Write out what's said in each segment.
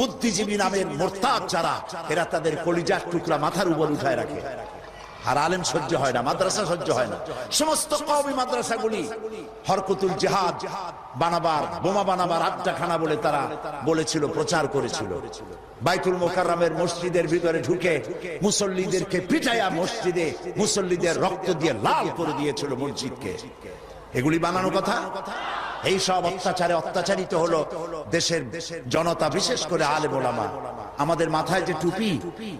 বুদ্ধিজীবী নামের মোরতাদ যারা, এরা তাদের কলিজার টুকরা মাথার উপর উঠায় রাখে। আর আলেম সহ্য হয় না, মাদ্রাসা সহ্য হয় না। সমস্ত কওমি মাদ্রাসাগুলি হরকতুল জিহাদ বানাবার, বোমা বানাবার আড্ডাখানা বলে তারা বলেছিল, প্রচার করেছিল। বাইতুল মোকাররমের মসজিদের ভিতরে ঢুকে মুসল্লিদেরকে পিটাইয়া মসজিদে মুসল্লিদের রক্ত দিয়ে লাল করে দিয়েছিল মসজিদকে। এগুলি বানানো কথা? এই সব অত্যাচারে অত্যাচারিত হলো দেশের জনতা বিশেষ করে আলেম ওলামা আমাদের মাথায় যে টুপি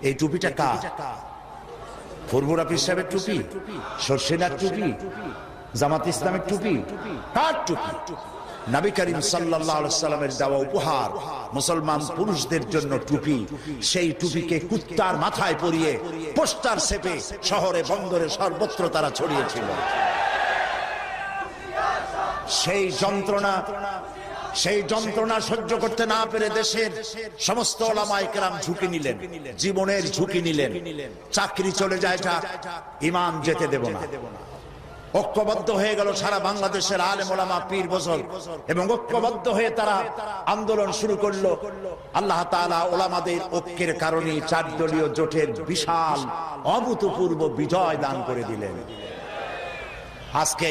এই টুপিটা কার? ফুরফুরা পীর সাহেবের টুপি সর্ষেনার টুপি জামাত ইসলামের টুপি কার টুপি? নবী করিম সাল্লামের দেওয়া উপহার মুসলমান পুরুষদের জন্য টুপি সেই টুপিকে কুত্তার মাথায় পরিয়ে পোস্টার সেপে শহরে বন্দরে সর্বত্র তারা ছড়িয়েছিল। সেই যন্ত্রণা সেই যন্ত্রণা সহ্য করতে না পেরে দেশের সমস্ত ঝুঁকি নিলেন, জীবনের ঝুঁকি নিলেন, চাকরি চলে যায় যা ইমান যেতে দেব না। ঐক্যবদ্ধ হয়ে গেল সারা বাংলাদেশের আলেম ওলামা পীর বছর এবং ঐক্যবদ্ধ হয়ে তারা আন্দোলন শুরু করল। আল্লাহ তাআলা ওলামাদের ঐক্যের কারণে চার দলীয় জোটের বিশাল, অভূতপূর্ব বিজয় দান করে দিলেন। আজকে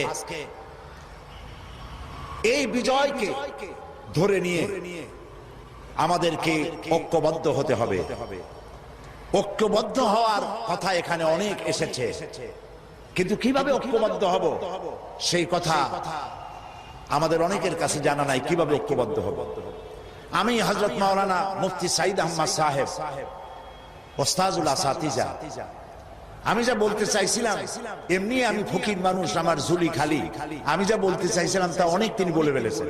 এই বিজয়কে ধরে নিয়ে আমাদেরকে ঐক্যবদ্ধ হতে হবে। ঐক্যবদ্ধ হওয়ার কথা এখানে অনেক এসেছে। কিন্তু কীভাবে ঐক্যবদ্ধ হব? সেই কথা আমাদের অনেকের কাছে জানা নাই কীভাবে ঐক্যবদ্ধ হব? আমি হজরত মাওলানা মুফতি সাইদ আহমদ সাহেব সাহেব ওস্তাজুল আসাতিজা আমি যা বলতে চাইছিলাম, এমনি আমি ফকির মানুষ, আমার ঝুলি খালি। আমি যা বলতে চাইছিলাম তা অনেক তিনি বলে ফেলেছেন।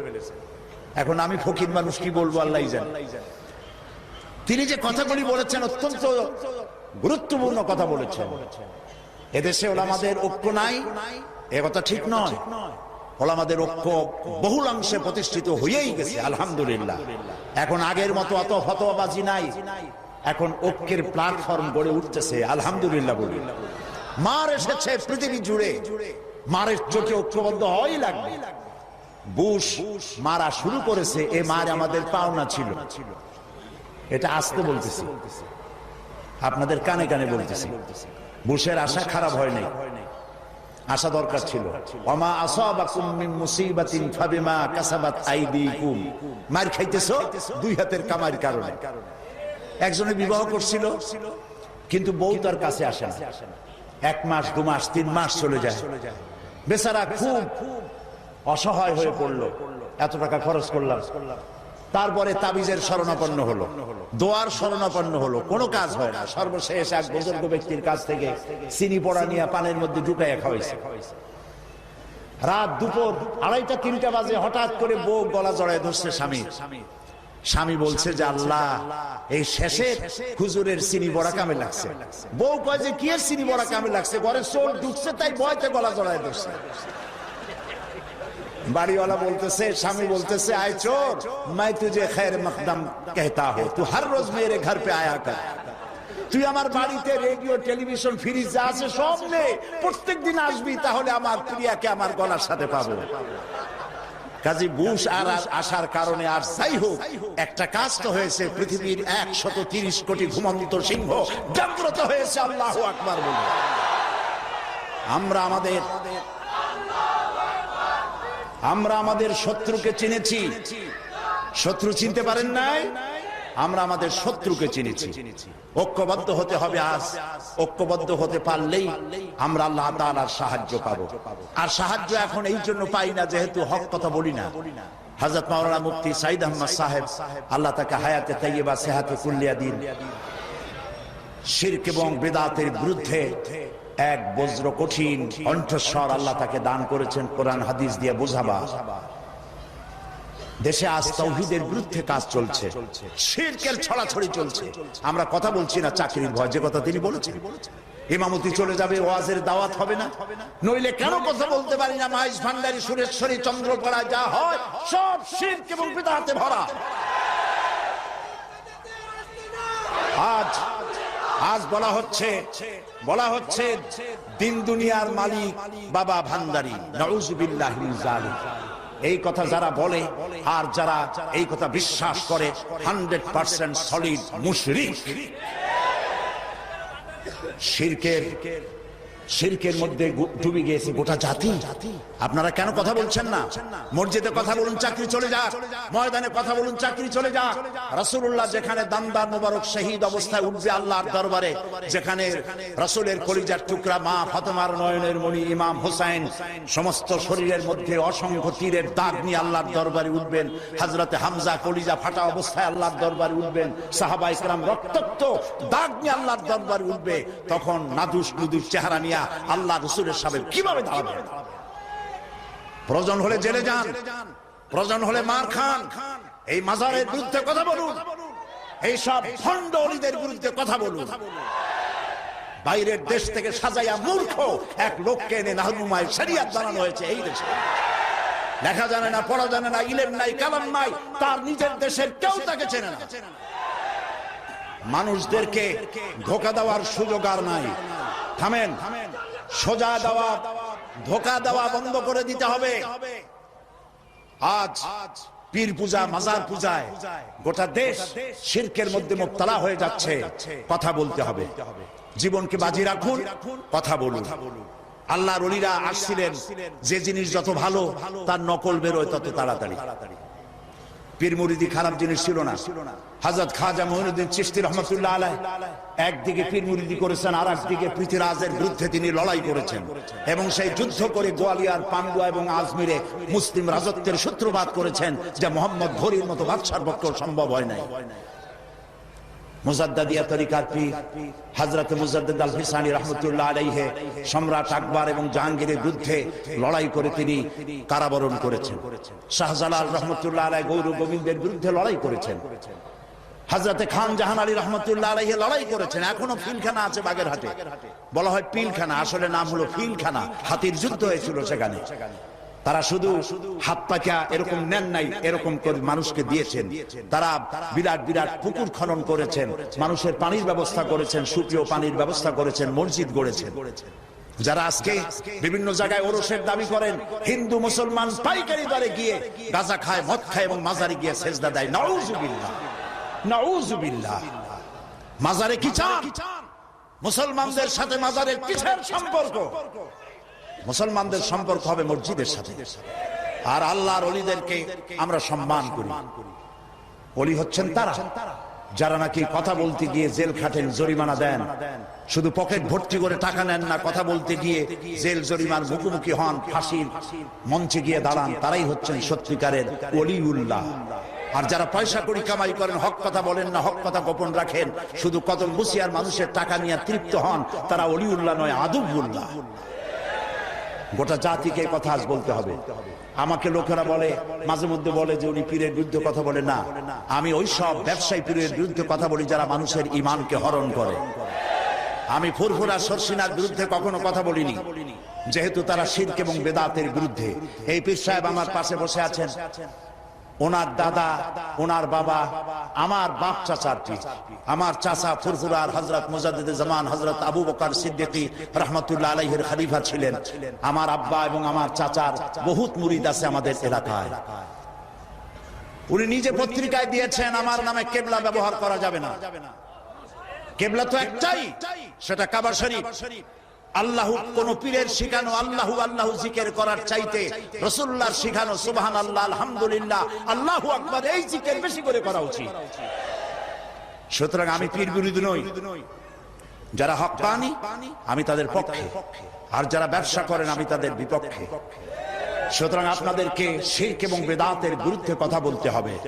এখন আমি ফকির মানুষ কি বলব আল্লাহ জান। তিনি যে কথাগুলি বলেছেন অত্যন্ত গুরুত্বপূর্ণ কথা বলেছেন। এদেশে ওলামাদের ঐক্য নাই, এ কথা ঠিক নয়। ওলামাদের ঐক্য বহুলাংশে প্রতিষ্ঠিত হয়েই গেছে, আলহামদুলিল্লাহ। এখন আগের মতো অত ফতোয়াবাজি নাই। এখন ঐক্যের প্ল্যাটফর্ম গড়ে উঠতেছে, আলহামদুলিল্লাহ বলি। মার এসেছে পৃথিবী জুড়ে। মারের চোখে ঐক্যবদ্ধ হয় লাগবে। বুশ মারা শুরু করেছে, এ মার আমাদের পাওনা ছিল। এটা আসতে বলতেছি। আপনাদের কানে কানে বলতেছি। বুশের আশা খারাপ হয় নাই। আশা দরকার ছিল। অমা আসাবাকুম মিন মুসিবাতিন ফাবিমা কাসাবাত আইদিকুম। মার খাইতেছো দুই হাতের কামার কারণে। একজনে বিবাহ করছিল, কিন্তু বউ তার কাছে আসে না। এক মাস, দু মাস, তিন মাস চলে যায়। বেচারা খুব অসহায় হয়ে পড়ল। এত টাকা খরচ করলাম। তারপরে তাবিজের শরণাপন্ন হলো। দোয়ার শরণাপন্ন হলো। কোনো কাজ হয় না। সর্বশেষ এক বুজুর্গ ব্যক্তির কাছ থেকে চিনি পড়া নিয়ে পানের মধ্যে ঢুকাইয়া খাওয়াইছে। রাত দুপুর আড়াইটা, তিনটা বাজে হঠাৎ করে বউ গলা জড়ায় ধরছে স্বামী। স্বামী বলছে যে আল্লাহ, এই শেষে খুজুরের চিনি বড়া কামে লাগছে। বউ কয় যে কি চিনি বড়া কামে লাগছে? ঘরে চোর ঢুকছে, তাই বয়তে গলা জড়ায় দিচ্ছে বাড়িওয়ালা বলতেছে, স্বামী বলতেছে, আয় চোর, মাই তুঝে খের মকদম কেতা হো, তু হর রোজ মেরে ঘর পে আয়া কর। তুই আমার বাড়িতে রেডিও, টেলিভিশন, ফ্রিজ যা আছে, সব নে। প্রত্যেক দিন আসবি, তাহলে আমার প্রিয়াকে আমার গলার সাথে পাবো। কাজী বুশ আর আসার কারণে আর যাই হোক, একটা কাজ তো হয়েছে, পৃথিবীর একশত তিরিশ কোটি ঘুমন্ত সিংহ জাগ্রত হয়েছে, আল্লাহ বলে আমরা আমাদের আমরা আমাদের শত্রুকে চিনেছি। শত্রু চিনতে পারেন নাই? আমরা আমাদের শত্রুকে চিনেছি। ঐক্যবদ্ধ হতে হবে আজ। ঐক্যবদ্ধ হতে পারলেই আমরা আল্লাহ তাআলার সাহায্য পাবো। আর সাহায্য এখন এই জন্য পাই না, যেহেতু হক কথা বলি না। হযরত মাওলানা মুফতি সাইদ আহমদ সাহেব আল্লাহ তাকে হায়াতে তাইয়্যিবা, সেহাতে কুল্লিয়া দিন। শিরক এবং বেদাতের বিরুদ্ধে এক বজ্র কঠিন কণ্ঠস্বর আল্লাহ তাকে দান করেছেন, কোরআন হাদিস দিয়ে বোঝাবা। দেশে আজ তৌহিদের বিরুদ্ধে কাজ চলছে। শিরকের ছড়াছড়ি চলছে। আমরা কথা বলছি না চাকরির ভয়, যে কথা তিনি বলেছেন। ইমামতি চলে যাবে, ওয়াজের দাওয়াত হবে না। নইলে কেন কথা বলতে পারি না মাইজ ভান্ডারী, সুরেশ্বরী, চন্দ্রপাড়া, যা হয়, সব শিরক এবং বিদাতে ভরা। আজ আজ বলা হচ্ছে বলা হচ্ছে, দিন দুনিয়ার মালিক বাবা ভান্ডারী নউজুবিল্লাহ জালিক এই কথা যারা বলে, আর যারা এই কথা বিশ্বাস করে, হান্ড্রেড পার্সেন্ট সলিড মুশরিক। শিরকের শিরকের মধ্যে ডুবে গিয়েছে গোটা জাতি। আপনারা কেন কথা বলছেন না? মসজিদে কথা বলুন, চাকরি চলে যাক। ময়দানে কথা বলুন, চাকরি চলে যাক। রাসূলুল্লাহ যেখানে দামদার মোবারক শহীদ অবস্থায় উঠবে আল্লাহর দরবারে, যেখানে রাসূলের কলিজার টুকরা মা ফাতেমার নয়নের মণি ইমাম হোসেন সমস্ত শরীরের মধ্যে অসংখ্য তীরের দাগ নিয়ে আল্লাহর দরবারে উঠবেন। হাজরতে হামজা কলিজা ফাটা অবস্থায় আল্লাহর দরবারে উঠবেন। সাহাবা ইসলাম রক্তাক্ত দাগ নিয়ে আল্লাহর দরবারে উঠবে। তখন নাদুস নুদুস চেহারা নিয়ে আল্লাহ রসুলের সামনে কীভাবে দাঁড়াবে? প্রয়োজন হলে জেলে যান। প্রয়োজন হলে মার খান। এই মাজারের বিরুদ্ধে কথা বলুন। এই সব ভণ্ড বিরুদ্ধে কথা বলুন। বাইরের দেশ থেকে সাজাইয়া মূর্খ এক লোককে এনে নাহনুমায় শরিয়াত বানানো হয়েছে এই দেশে। লেখা জানে না, পড়া জানে না, ইলেম নাই, কালাম নাই, তার নিজের দেশের কেউ তাকে চেনে না। মানুষদেরকে ধোকা দেওয়ার সুযোগ আর নাই। থামেন। সোজা দেওয়া, ধোকা দেওয়া বন্ধ করে দিতে হবে। আজ পীর পূজা, মাজার পূজায় গোটা দেশ শিরকের মধ্যে মুক্তলা হয়ে যাচ্ছে। কথা বলতে হবে। জীবনকে বাজি রাখুন, কথা বলুন। আল্লাহর অলিরা আসছিলেন, যে জিনিস যত ভালো, তার নকল বেরোয় তত তাড়াতাড়ি। খারাপ জিনিস ছিল না। হাজরত খাজা মহিনুদ্দিন চিস্তি রহমতুল্লাহ আলাহ একদিকে পীর মুরিদি করেছেন আর একদিকে পৃথিরাজের বিরুদ্ধে তিনি লড়াই করেছেন। এবং সেই যুদ্ধ করে গোয়ালিয়ার, পান্ডুয়া এবং আজমিরে মুসলিম রাজত্বের সূত্রপাত করেছেন, যা মোহাম্মদ ঘড়ির মতো বাদশার পক্ষেও সম্ভব হয় নাই। রাহমাতুল্লাহ কারাবরণ করেছেন। শাহজালাল রহমতুল্লাহ আলাই গৌর গোবিন্দের বিরুদ্ধে লড়াই করেছেন। হযরতে খান জাহান আলী রহমতুল্লাহ আলাইহি লড়াই করেছেন। এখনও ফিলখানা আছে বাগেরহাটে। বলা হয় পিলখানা। আসলে নাম হলো ফিলখানা। হাতির যুদ্ধ হয়েছিল সেখানে। তারা শুধু হাত পাকা এরকম নেন নাই, এরকম করে মানুষকে দিয়েছেন। তারা বিরাট বিরাট পুকুর খনন করেছেন, মানুষের পানির ব্যবস্থা করেছেন, সুপ্রিয় পানির ব্যবস্থা করেছেন, মসজিদ গড়েছেন। যারা আজকে বিভিন্ন জায়গায় ওরসের দাবি করেন, হিন্দু, মুসলমান পাইকারি দরে গিয়ে গাঁজা খায়, মদ খায় এবং মাজারে গিয়ে সেজদা দেয়, নাউজুবিল্লাহ নাউজুবিল্লাহ। মাজারে কি চান? মুসলমানদের সাথে মাজারের কিসের সম্পর্ক? মুসলমানদের সম্পর্ক হবে মসজিদের সাথে। আর আল্লাহর অলিদেরকে আমরা সম্মান করি। অলি হচ্ছেন তারা, যারা নাকি কথা বলতে গিয়ে জেল খাটেন, জরিমানা দেন। শুধু পকেট ভর্তি করে টাকা নেন না, কথা বলতে গিয়ে জেল জরিমার মুখোমুখি হন, ফাঁসির মঞ্চে গিয়ে দাঁড়ান। তারাই হচ্ছেন সত্যিকারের অলিউল্লাহ। আর যারা পয়সা করি কামাই করেন, হক কথা বলেন না, হক কথা গোপন রাখেন, শুধু কদম বসিয়ার মানুষের টাকা নিয়ে তৃপ্ত হন, তারা অলিউল্লাহ নয় আদুবুল্লাহ গোটা জাতিকে কথা আজ বলতে হবে। আমাকে লোকেরা বলে, মাঝে মধ্যে বলে যে উনি পীরের বিরুদ্ধে কথা বলে না। আমি ওই সব ব্যবসায়ী পীরের বিরুদ্ধে কথা বলি যারা মানুষের ইমানকে হরণ করে। আমি ফুরফুরা সরসিনার বিরুদ্ধে কখনো কথা বলিনি। যেহেতু তারা শির্ক এবং বেদাতের বিরুদ্ধে। এই পীর সাহেব আমার পাশে বসে আছেন। ওনার দাদা, ওনার বাবা, আমার বাপ পীর আমার চাচা ফুরফুরার হজরত মুজাদ্দিদ জামান হজরত আবু বকর সিদ্দিকী রহমতুল্লাহ আলাইহির খলিফা ছিলেন। আমার আব্বা এবং আমার চাচার বহুত মুরিদ আছে আমাদের এলাকায়। উনি নিজে পত্রিকায় দিয়েছেন, আমার নামে কেবলা ব্যবহার করা যাবে না। কেবলা তো একটাই, সেটা কাবা শরীফ। আল্লাহ কোন পীরের শিখানো আল্লাহু আল্লাহু জিকের করার চাইতে রসুল্লাহর শিখানো সুবহান আল্লাহ আলহামদুলিল্লাহ, আল্লাহু আকবার, এই জিকের বেশি করে করা উচিত। সুতরাং আমি পীর বিরোধী নই। যারা হক পানি, আমি তাদের পক্ষে। আর যারা ব্যবসা করেন, আমি তাদের বিপক্ষে। সুতরাং আপনাদেরকে শির্ক এবং বেদাতের বিরুদ্ধে কথা বলতে হবে।